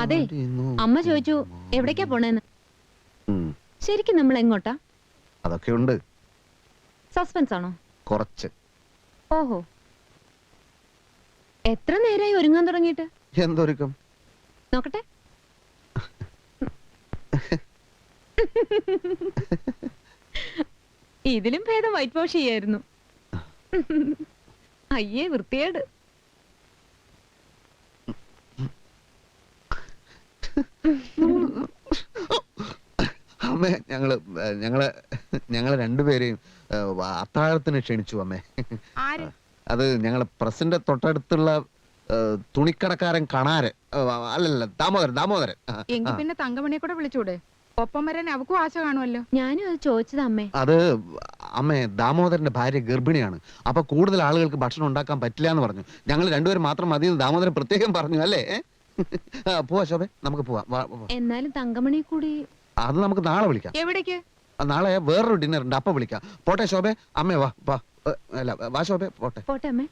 അതെ അമ്മ ചോദിച്ചു എവിടേക്കാ പോണേന്ന്? ശരിക്കും നമ്മൾ എങ്ങോട്ടാ? അതൊക്കെ ഉണ്ട്. സസ്പെൻസ് ആണോ? കുറച്ച്. ഓഹോ. എത്ര നേരായി ഒരുങ്ങാൻ തുടങ്ങിയിട്ട്? എന്തൊരുക്കം? നോക്കട്ടെ. ഇതിലും ഭേദം വൈറ്റ് വാഷ് ചെയ്യായിരുന്നു. അയ്യേ വൃത്തിയേട് അമ്മേ ഞങ്ങൾ ഞങ്ങൾ ഞങ്ങൾ രണ്ടുപേരെയും അത്താഴത്തിന് ക്ഷണിച്ചു അമ്മേ. ആര്? അത് ഞങ്ങളെ പ്രസിന്റെ തൊട്ടടുത്തുള്ള തുണിക്കടക്കാരൻ കണാരൻ ഏ, അല്ലല്ല ദാമോദരൻ ദാമോദരൻ. എങ്കിൽ പിന്നെ തങ്കമണിയെ കൂടെ വിളിച്ചൂടെ? ഒപ്പം വരാൻ അവക്കും ആശ കാണുമല്ലോ ഞാനും അത് ചോദിച്ചത് അമ്മേ. അത് അമ്മേ ദാമോദരന്റെ ഭാര്യ ഗർഭിണിയാണ്. അപ്പൊ കൂടുതൽ ആളുകൾക്ക് ഭക്ഷണം ഉണ്ടാക്കാൻ പറ്റില്ല എന്ന് പറഞ്ഞു. ഞങ്ങൾ രണ്ടുപേരും മാത്രം മതി ദാമോദരൻ പ്രത്യേകം പറഞ്ഞു അല്ലേ? പോവാ ശോഭെ നമുക്ക് പോവാം. വാ, വാ. എന്നാലും തങ്കമണി കൂടി അത് നമുക്ക് നാളെ വിളിക്കാം. എവിടേക്ക്? നാളെ വേറൊരു ഡിന്നർ ഉണ്ട് അപ്പൊ വിളിക്കാം. പോട്ടെ ശോഭ അമ്മേ വാ വാ. അല്ല വാ ശോഭ പോട്ടെ. പോട്ടെ അമ്മേ.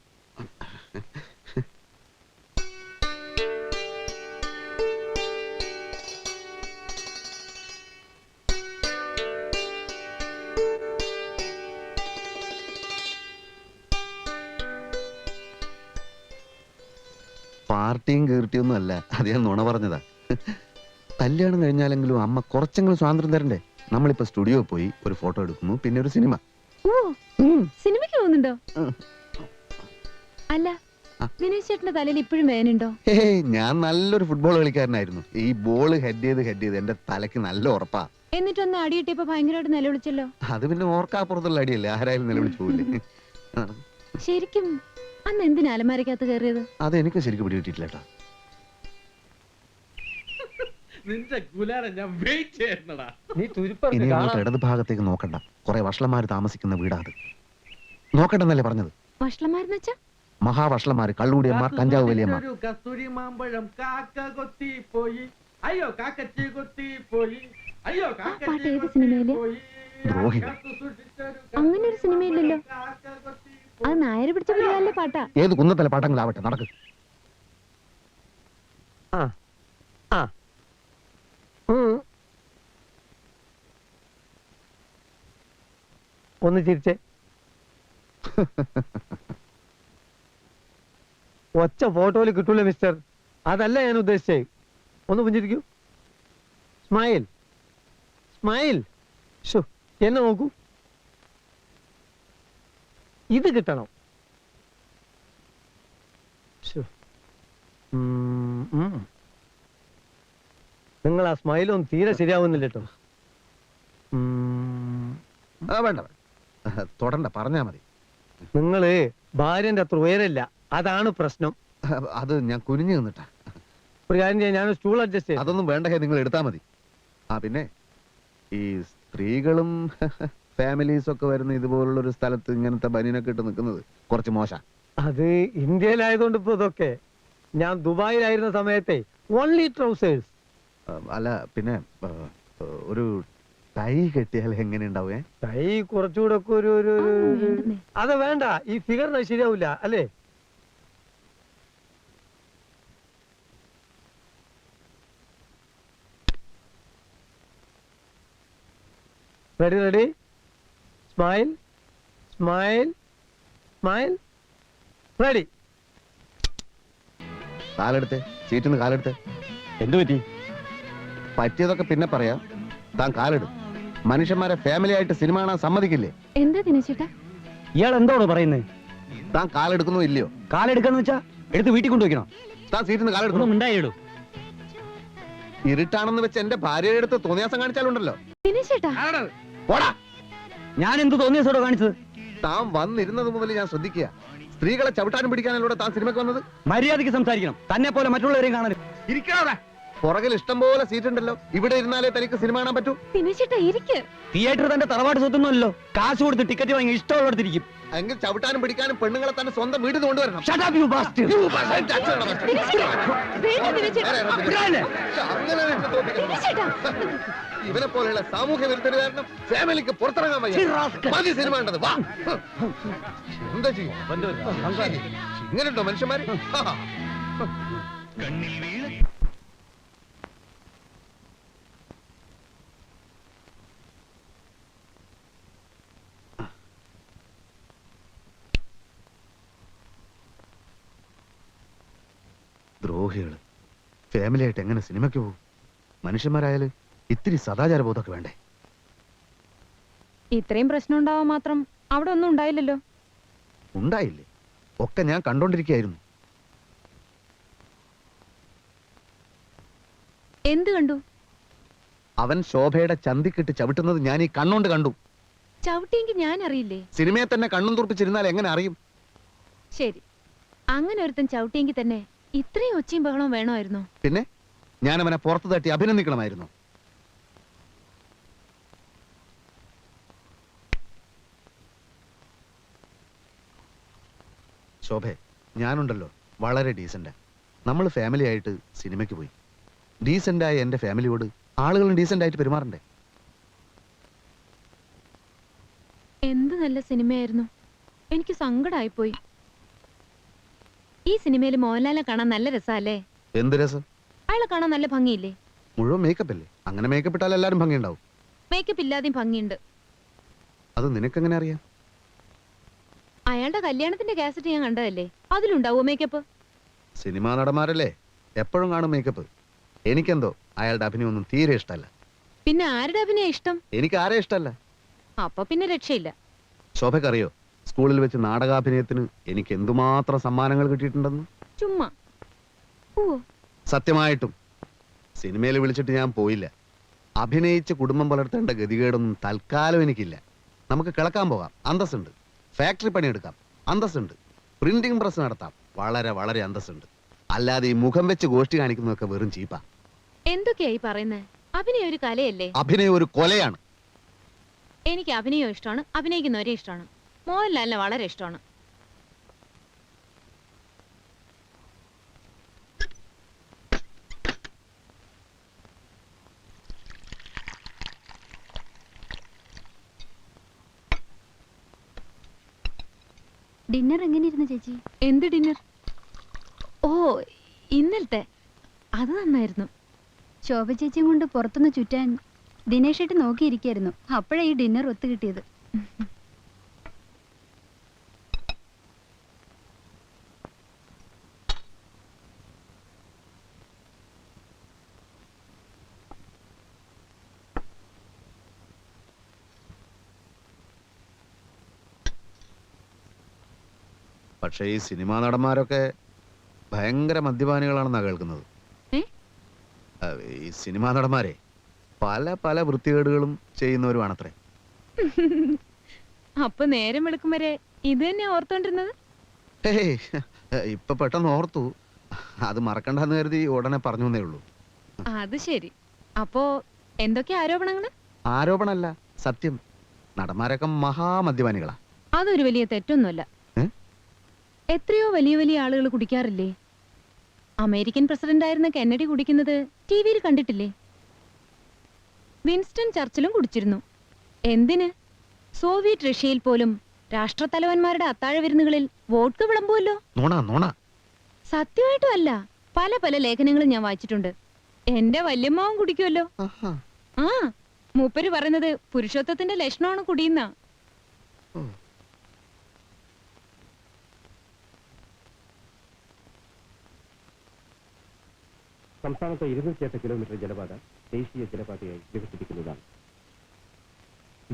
പാർട്ടിയും കീർത്തിയൊന്നും അല്ല അത് ഞാൻ നുണ പറഞ്ഞതാ. കല്യാണം കഴിഞ്ഞാലെങ്കിലും അമ്മ കുറച്ചെങ്കിലും സ്വാതന്ത്ര്യം തരണ്ടേ? നമ്മളിപ്പോ സ്റ്റുഡിയോ പോയി ഒരു ഫോട്ടോ എടുക്കുന്നു പിന്നെ ഒരു സിനിമ. സിനിമയ്ക്ക് പോകുന്നുണ്ടോ. അല്ല. ചേട്ടന്റെ തലയിൽ ഇപ്പോഴും വേനുണ്ടോ ഏയ് ഞാൻ നല്ലൊരു ഫുട്ബോൾ കളിക്കാരനായിരുന്നു. ഈ ബോൾ ഹെഡ് ചെയ്ത് ഹെഡ് ചെയ്ത് എന്റെ തലക്ക് നല്ല ഉറപ്പാ. എന്നിട്ടൊന്ന് അടിയിട്ടിപ്പോ ഭയങ്കരമായിട്ട് നിലവിളിച്ചല്ലോ? അത് പിന്നെ ഓർക്കാപ്പുറത്തുള്ള അടിയല്ലേ? ആരായാലും നിലവിളിച്ചു പോകില്ലേ ശരിക്കും അന്ന് എന്തിനാ അലമാരക്കകത്ത് കയറിയത്? അത് എനിക്ക് ശരിക്കും പിടികിട്ടിട്ടില്ല കേട്ടോ നിന്റെ ഞാൻ വെയിറ്റ് ചെയ്യുന്നടാ. നീ തുരുപ്പറത്ത് ഇനി അങ്ങോട്ട് ഇടത് ഭാഗത്തേക്ക് നോക്കണ്ട. കുറെ വഷളന്മാര് താമസിക്കുന്ന വീടാ അത്. നോക്കണ്ടെന്നല്ലേ പറഞ്ഞത്? വഷളന്മാരെന്ന് വെച്ചാ കഞ്ചാവ് വലിയന്മാർ. ഒരു കസ്തൂരി മാമ്പഴം കാക്ക കൊത്തി പോയി അയ്യോ കാക്കച്ചി കൊത്തി പോയി അയ്യോ പാട്ട് ഏത്. ദ്രോഹികൾ. അങ്ങനെ ഒരു സിനിമയില്ലല്ലോ. അത് നായര് പിടിച്ച പിള്ളേരുടെ പാട്ടാ. ഏത് കുന്നത്തല പാട്ടങ്ങളാവട്ടെ നടക്ക്. ആ ആ. ഒന്ന് ചിരിച്ചേ. ഒച്ച ഫോട്ടോയിൽ കിട്ടൂല മിസ്റ്റർ? അതല്ല ഞാൻ ഉദ്ദേശിച്ചേ. ഒന്ന് പുഞ്ചിരിക്കൂ. സ്മൈൽ. സ്മൈൽ. ഷോ എന്നെ നോക്കൂ. ഇത് കിട്ടണം. നിങ്ങൾ ആ സ്മൈലൊന്നും തീരെ ശരിയാവുന്നില്ല കേട്ടോ വേണ്ട തുടണ്ട പറഞ്ഞാ മതി. നിങ്ങൾ ഭാര്യന്റെ അത്ര ഉയരല്ല. അതാണ് പ്രശ്നം. അത് ഞാൻ കുനിഞ്ഞു നിന്നിട്ടാ. ഒരു കാര്യം ചെയ്യാം ഞാൻ സ്റ്റൂൾ അഡ്ജസ്റ്റ് ചെയ്യാം. അതൊന്നും വേണ്ട നിങ്ങൾ എടുത്താ മതി. ആ പിന്നെ ഈ സ്ത്രീകളും ഫാമിലീസ് ഒക്കെ വരുന്ന ഇതുപോലുള്ള ഒരു സ്ഥലത്ത് ഇങ്ങനത്തെ ബനിയനൊക്കെ ഇട്ട് നിൽക്കുന്നത് കുറച്ച് മോശം. അത് ഇന്ത്യയിലായതുകൊണ്ട് ഇപ്പൊ ഇതൊക്കെ. ഞാൻ ദുബായിലായിരുന്ന സമയത്തെ ഓൺലി ട്രൗസേഴ്സ് അല്ല പിന്നെ ഒരു ടൈ കെട്ടിയാൽ എങ്ങനെ ഉണ്ടാവേ? ടൈ കുറച്ചുകൂടെ ഒക്കെ ഒരു ഒരു. അത് വേണ്ട ഈ ഫിഗറിന് ശരിയാവില്ല അല്ലേ? Ready ready smile smile smile ready കാലെടുത്ത് സീറ്റിൽ നിന്ന് കാലെടുത്ത്. എന്തു പറ്റി? പറ്റിയതൊക്കെ പിന്നെ പറയാം. താൻ കാലെടും മനുഷ്യന്മാരെ ഫാമിലി ആയിട്ട് സിനിമ കാണാൻ സമ്മതിക്കില്ലേ? എന്താ ദിനേശേട്ടാ? ഇയാൾ എന്തോട് പറയുന്നത് താൻ കാലെടുക്കുന്നു ഇല്ലയോ? കാലെടുക്കാന്ന് വെച്ചാ എടുത്ത് വീട്ടിൽ കൊണ്ടുവയ്ക്കണം താൻ സീറ്റിൽ നിന്ന് കാലെടുക്കണോ ഉണ്ടായിടൂ ഇരുട്ടാണെന്ന് വെച്ച് എന്റെ ഭാര്യയുടെ അടുത്ത് തോന്നിയാസം കാണിച്ചാലുണ്ടല്ലോ. ദിനേശേട്ടാ? പോടാ. ഞാൻ എന്ത് തോന്നിയ സോടോ കാണിച്ചത്? താൻ വന്നിരുന്നത് മുതൽ ഞാൻ ശ്രദ്ധിക്കുക. സ്ത്രീകളെ ചവിട്ടാനും പിടിക്കാനല്ലൂടെ താൻ സിനിമയ്ക്ക് വന്നത്? മര്യാദയ്ക്ക് സംസാരിക്കണം. തന്നെ പോലെ മറ്റുള്ളവരെയും കാണരുത്. ഇരിക്കണോ? പുറകിൽ ഇഷ്ടം പോലെ സീറ്റ് ഉണ്ടല്ലോ. ഇവിടെ ഇരുന്നാലേ തനിക്ക് സിനിമ കാണാൻ പറ്റൂ. ദിനേശ് ചേട്ടാ ഇരിക്ക്. തിയേറ്റർ തന്റെ തറവാട് സ്വത്തുന്നല്ലോ കാശ് കൊടുത്ത് ടിക്കറ്റ് വാങ്ങി ഇഷ്ടമുള്ളിടത്തിരിക്കും. എങ്കിൽ ചവിട്ടാനും പിടിക്കാനും പെണ്ണുങ്ങളെ തന്നെ സ്വന്തം വീട് നിന്ന് കൊണ്ടുവരണം. Shut up, you bastard. വേണ്ട ദിനേശ് ചേട്ടാ. വിടാനെ. അങ്ങനെ എന്നെ തോൽപ്പിക്കണം. ദിനേശ് ചേട്ടാ. ഇവനെ പോലെയുള്ള സാമൂഹ്യ വിരുദ്ധര് കാരണം ഫാമിലിക്ക് പുറത്തിറങ്ങാൻ വയ്യ. മതി സിനിമ ഉണ്ടത് വാ. എന്താ ചെയ്യും? ഇങ്ങനെയുണ്ടോ മനുഷ്യന്മാര്? ദ്രോഹികൾ ഫാമിലി ആയിട്ട് എങ്ങനെ സിനിമയ്ക്ക് പോകും? മനുഷ്യന്മാരായാൽ ഇത്തിരി സദാചാര ബോധമൊക്കെ വേണ്ടേ? ഇത്രയും പ്രശ്നം ഉണ്ടാവാൻ മാത്രം അവിടെ ഒന്നും ഉണ്ടായില്ലല്ലോ? ഉണ്ടായില്ലേ? ഒക്കെ ഞാൻ കണ്ടോണ്ടിരിക്കുകയായിരുന്നു. എന്ത് കണ്ടു? അവൻ ശോഭയുടെ ചന്തിക്കിട്ട് ചവിട്ടുന്നത് ഞാൻ ഈ കണ്ണോണ്ട് കണ്ടു. ചവിട്ടിയെങ്കിൽ ഞാൻ അറിയില്ലേ? സിനിമയെ തന്നെ കണ്ണും തുറപ്പിച്ചിരുന്നാൽ എങ്ങനെ അറിയും? ശരി. അങ്ങനെ ഒരുത്തൻ ചവിട്ടിയെങ്കിൽ തന്നെ ഇത്രയും ഒച്ചയും ബഹളവും വേണമായിരുന്നു. പിന്നെ? ഞാൻ അവനെ പുറത്തു തട്ടി അഭിനന്ദിക്കണമായിരുന്നു. ശോഭെ ഞാനുണ്ടല്ലോ. വളരെ ഡീസന്റാ നമ്മൾ ഫാമിലി ആയിട്ട് സിനിമയ്ക്ക് പോയി. ഡീസന്റായ എന്റെ ഫാമിലിയോട് ആളുകളും ഡീസന്റ് ആയിട്ട് പെരുമാറണ്ടേ? എന്ത് നല്ല സിനിമയായിരുന്നു. എനിക്ക് സങ്കടമായിപ്പോയി ഈ സിനിമയിൽ മോഹൻലാലിനെ കാണാൻ നല്ല രസമല്ലേ? എന്ത് രസം? അയാളെ കാണാൻ നല്ല ഭംഗിയില്ലേ? മുഴുവൻ മേക്കപ്പ് അല്ലേ? അങ്ങനെ മേക്കപ്പ് ഇട്ടാൽ എല്ലാവരും ഭംഗിയുണ്ടാവും. മേക്കപ്പ് ഇല്ലാതെയും ഭംഗിയുണ്ട്. അത് നിനക്കെങ്ങനെ അറിയാം? അയാളുടെ കല്യാണത്തിന്റെ കാസറ്റ് ഞാൻ കണ്ടതല്ലേ? അതിലുണ്ടാവോ മേക്കപ്പ് സിനിമാ നടന്മാരല്ലേ? എപ്പോഴും കാണും മേക്കപ്പ് എനിക്കെന്തോ? അയാളുടെ അഭിനയം ഒന്നും തീരെ ഇഷ്ടമല്ല. പിന്നെ ആരുടെ അഭിനയം ഇഷ്ടം? എനിക്ക് ആരെ ഇഷ്ടമല്ല? അപ്പൊ പിന്നെ രക്ഷയില്ല. ശോഭക്കറിയോ സ്കൂളിൽ വെച്ച് നാടകാഭിനയത്തിന് എനിക്ക് എന്തുമാത്രം സമ്മാനങ്ങൾ കിട്ടിയിട്ടുണ്ടെന്ന്? ചുമ്മാ. ഓ. സത്യമായിട്ടും സിനിമയിൽ വിളിച്ചിട്ട് ഞാൻ പോയില്ല. അഭിനയിച്ച് കുടുംബം പുലർത്തേണ്ട ഗതികേടൊന്നും തൽക്കാലം എനിക്കില്ല. നമുക്ക് കിളക്കാൻ പോകാം. അന്തസ്സുണ്ട്. ഫാക്ടറി പണിയെടുക്കാം. അന്തസ്സുണ്ട്. പ്രിന്റിംഗ് പ്രസ് നടത്താം. വളരെ വളരെ അന്തസ്സുണ്ട്. അല്ലാതെ ഈ മുഖം വെച്ച് ഗോഷ്ടി കാണിക്കുന്നതൊക്കെ വെറും ചീപ്പാ. എന്തൊക്കെയായി പറയുന്നത് അഭിനയം ഒരു കലയല്ലേ? അഭിനയം ഒരു കൊലയാണ്. എനിക്ക് അഭിനയം ഇഷ്ടമാണ്. അഭിനയിക്കുന്നവരെ ഇഷ്ടമാണ്. മോഹൻലാലിനെ വളരെ ഇഷ്ടമാണ്. ഡിന്നർ എങ്ങനെയിരുന്നു ചേച്ചി? എന്ത് ഡിന്നർ? ഓ ഇന്നലത്തെ. അത് നന്നായിരുന്നു. ശോഭ ചേച്ചിയും കൊണ്ട് പുറത്തുനിന്ന് ചുറ്റാൻ ദിനേശ് ഏട്ടൻ നോക്കിയിരിക്കായിരുന്നു. അപ്പോഴാ ഈ ഡിന്നർ ഒത്തു പക്ഷേ ഈ സിനിമാ നടന്മാരൊക്കെ ഭയങ്കര മദ്യപാനികളാണെന്നാ കേൾക്കുന്നത്. ഏ? ഈ സിനിമാ നടന്മാരെ പല പല വൃത്തികേടുകളും ചെയ്യുന്നവരുമാണത്രേ അപ്പൊ നേരം വെളുക്കും വരെ ഇത് തന്നെ ഓർത്തോണ്ടിരുന്നത്? ഹേയ്, ഇപ്പൊ പെട്ടെന്ന് ഓർത്തു. അത് മറക്കണ്ടെന്ന് കരുതി ഉടനെ പറഞ്ഞു എന്നേ ഉള്ളൂ. അത് ശരി. അപ്പോ എന്തൊക്കെ ആരോപണങ്ങൾ? ആരോപണമല്ല സത്യം. നടന്മാരൊക്കെ മഹാമദ്യപാനികളാ. അതൊരു വലിയ തെറ്റൊന്നുമല്ല? എത്രയോ വലിയ വലിയ ആളുകൾ കുടിക്കാറില്ലേ? അമേരിക്കൻ പ്രസിഡന്റ് ആയിരുന്ന കെന്നഡി കുടിക്കുന്നത് ടി വിയിൽ കണ്ടിട്ടില്ലേ? വിൻസ്റ്റൺ ചർച്ചിലും കുടിച്ചിരുന്നു. എന്തിന്? സോവിയറ്റ് റഷ്യയിൽ പോലും രാഷ്ട്രത്തലവന്മാരുടെ അത്താഴ വിരുന്നുകളിൽ വോട്ട് വിളമ്പുമല്ലോ സത്യമായിട്ടും അല്ല. പല പല ലേഖനങ്ങളും ഞാൻ വായിച്ചിട്ടുണ്ട്. എന്റെ വല്യമ്മാവും കുടിക്കുമല്ലോ ആ മൂപ്പര് പറയുന്നത് പുരുഷത്വത്തിന്റെ ലക്ഷണമാണ് കുടിയുന്ന. സംസ്ഥാനത്തെ ഇരുന്നൂറ്റിയെട്ട് കിലോമീറ്റർ ജലപാത ദേശീയ ജലപാതയായി വികസിപ്പിക്കുന്നതാണ്.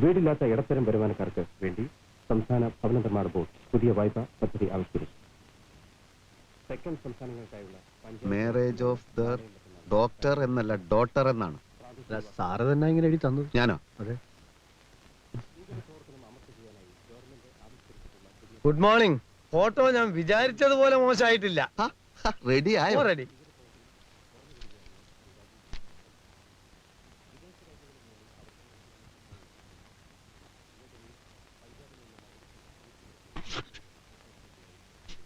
വീടില്ലാത്ത ഇടത്തരം വരുമാനക്കാർക്ക് വേണ്ടി സംസ്ഥാന ഭവന നിർമ്മാണ ബോർഡ് പുതിയ വായ്പ പദ്ധതി ആവിഷ്കരിച്ചു. തെക്കൻ സംസ്ഥാനങ്ങൾക്കായുള്ള മാരേജ് ഓഫ് ദ ഡോക്ടർ എന്നല്ല ഡോട്ടർ എന്നാണ്. സാറ് തന്നെ ഇങ്ങനെ എഴുതി തന്നു. ഞാനോ? അതെ. ഗുഡ് മോർണിംഗ് ഫോട്ടോ ഞാൻ വിചാരിച്ചതുപോലെ മോശമായിട്ടില്ല. റെഡി ആയോ? റെഡി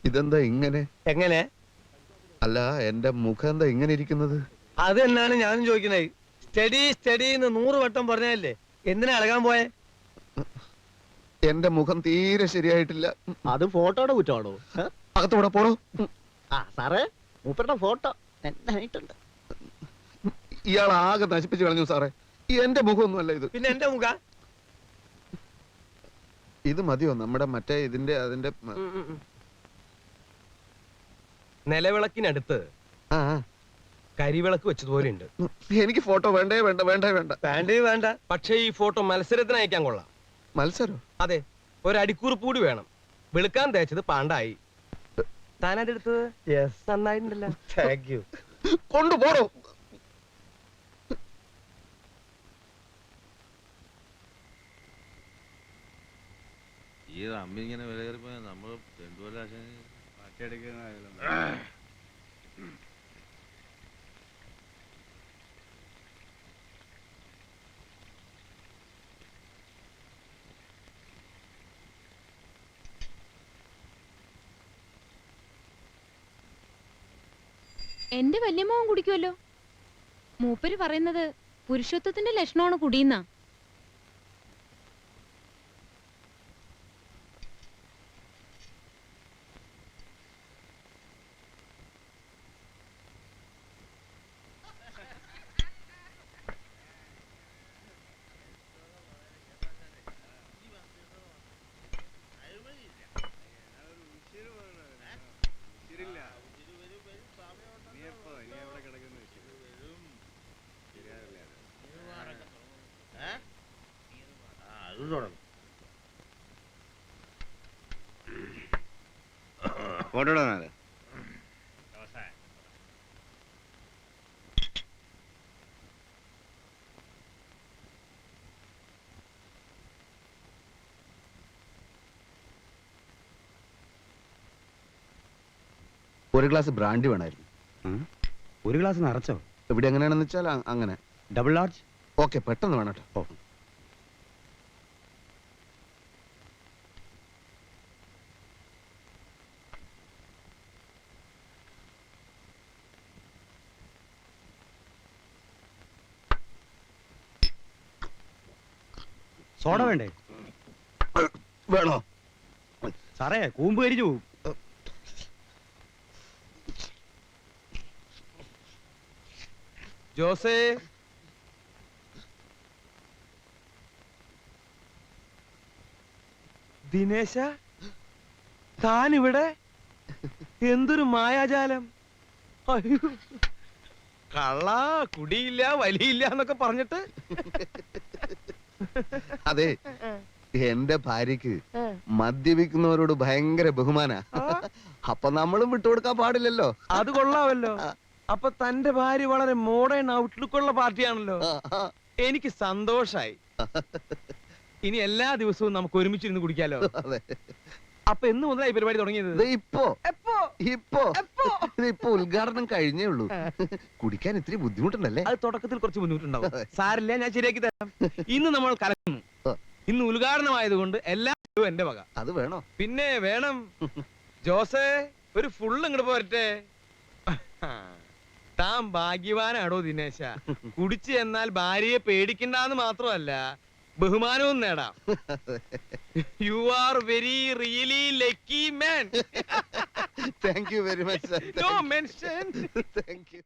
ഇതെന്താ ഇങ്ങനെ? എങ്ങനെ? അല്ല എന്റെ മുഖം എന്താ ഇങ്ങനെ ഇരിക്കുന്നത്? അത് തന്നെയാണ് ഞാനും ചോദിക്കുന്നത്. സ്റ്റഡി സ്റ്റഡി എന്ന് നൂറ് വട്ടം പറഞ്ഞല്ലേ എന്തിനാ ഇളകാൻ പോയെ? എന്റെ മുഖം തീരെ ശരിയായിട്ടില്ല. അത് ഫോട്ടോയുടെ കുറ്റമാണോ? അകത്തൂടെ പോടോ. ആ സാറേ മൂപ്പരുടെ ഫോട്ടോ നന്നായിട്ടുണ്ട് ഇയാൾ ആകെ നശിപ്പിച്ചു കളഞ്ഞു സാറേ. ഈ എന്റെ മുഖമൊന്നുമല്ല ഇത്. പിന്നെ എന്റെ മുഖ? ഇത് മതിയോ? നമ്മുടെ മറ്റേ ഇതിന്റെ അതിന്റെ നിലവിളക്കിനടുത്ത് ആ. കരിവിളക്ക് വെച്ചതുപോലെ ഉണ്ട് എനിക്ക് ഫോട്ടോ വേണ്ടേ വേണ്ട വേണ്ട വേണ്ട. വേണ്ടേ വേണ്ട. പക്ഷേ ഈ ഫോട്ടോ മത്സരത്തിന് അയക്കാൻ കൊള്ളാം. മത്സരം? അതെ ഒരു അടിക്കുറിപ്പ് കൂടി വേണം. വെളുക്കാൻ തേച്ചത് പാണ്ടായി. താനതെടുത്തത് നന്നായിട്ടുണ്ടല്ലോ. താങ്ക് യു കൊണ്ടുപോടോ. എന്റെ വല്യമ്മവും കുടിക്കുമല്ലോ മൂപ്പര് പറയുന്നത് പുരുഷത്വത്തിന്റെ ലക്ഷണമാണ് കുടിയുന്ന അത് തുടങ്ങും ഫോട്ടോ ഇടാനാണ് ഒരു ഗ്ലാസ് ബ്രാൻഡി വേണമായിരുന്നു ഒരു ഗ്ലാസ് നിറച്ചോ? ഇവിടെ എങ്ങനെയാണെന്ന് വെച്ചാൽ അങ്ങനെ. Double large? ഓക്കെ പെട്ടെന്ന് വേണം കേട്ടോ സോഡ വേണ്ടേ? വേണോ? സാറേ കൂമ്പ് കരിച്ചു പോകും ജോസേ. ദിനേശ താൻ ഇവിടെ എന്തൊരു മായാജാലം. കള്ള കുടിയില്ല വലിയില്ല എന്നൊക്കെ പറഞ്ഞിട്ട്. അതെ എന്റെ ഭാര്യക്ക് മദ്യപിക്കുന്നവരോട് ഭയങ്കര ബഹുമാന. അപ്പൊ നമ്മളും വിട്ടുകൊടുക്കാൻ പാടില്ലല്ലോ. അത് കൊള്ളാമല്ലോ. അപ്പൊ തന്റെ ഭാര്യ വളരെ മോഡേൺ ഔട്ട്ലുക്ക് ഉള്ള പാർട്ടിയാണല്ലോ. എനിക്ക് സന്തോഷായി. ഇനി എല്ലാ ദിവസവും നമുക്ക് ഒരുമിച്ചിരുന്ന് കുടിക്കാലോ. അതെ. അപ്പൊ എന്ന് മുതലായി പരിപാടി തുടങ്ങിയത്? ഇപ്പോ. എപ്പോ? ഇപ്പോ. ഇപ്പൊ ഉദ്ഘാടനം കഴിഞ്ഞേ ഉള്ളൂ. കുടിക്കാൻ ഇത്തിരി ബുദ്ധിമുട്ടുണ്ടല്ലേ? അത് തുടക്കത്തിൽ കുറച്ച് ബുദ്ധിമുട്ടുണ്ടാവും. സാരില്ല ഞാൻ ശരിയാക്കി തരാം. ഇന്ന് നമ്മൾ കലക്കുന്നു. ഇന്ന് ഇന്ന് ഉദ്ഘാടനമായതുകൊണ്ട് എല്ലാം എന്റെ വക. അത് വേണോ? പിന്നെ വേണം ജോസേ ഒരു ഫുള്ള് ഇങ്ങോട്ട് പോരട്ടെ. താൻ ഭാഗ്യവാനാണോ ദിനേശ? കുടിച്ചു എന്നാൽ ഭാര്യയെ പേടിക്കണ്ടെന്ന് മാത്രമല്ല ബഹുമാനവും നേടാം. You are very really lucky man thank you very much no mention thank you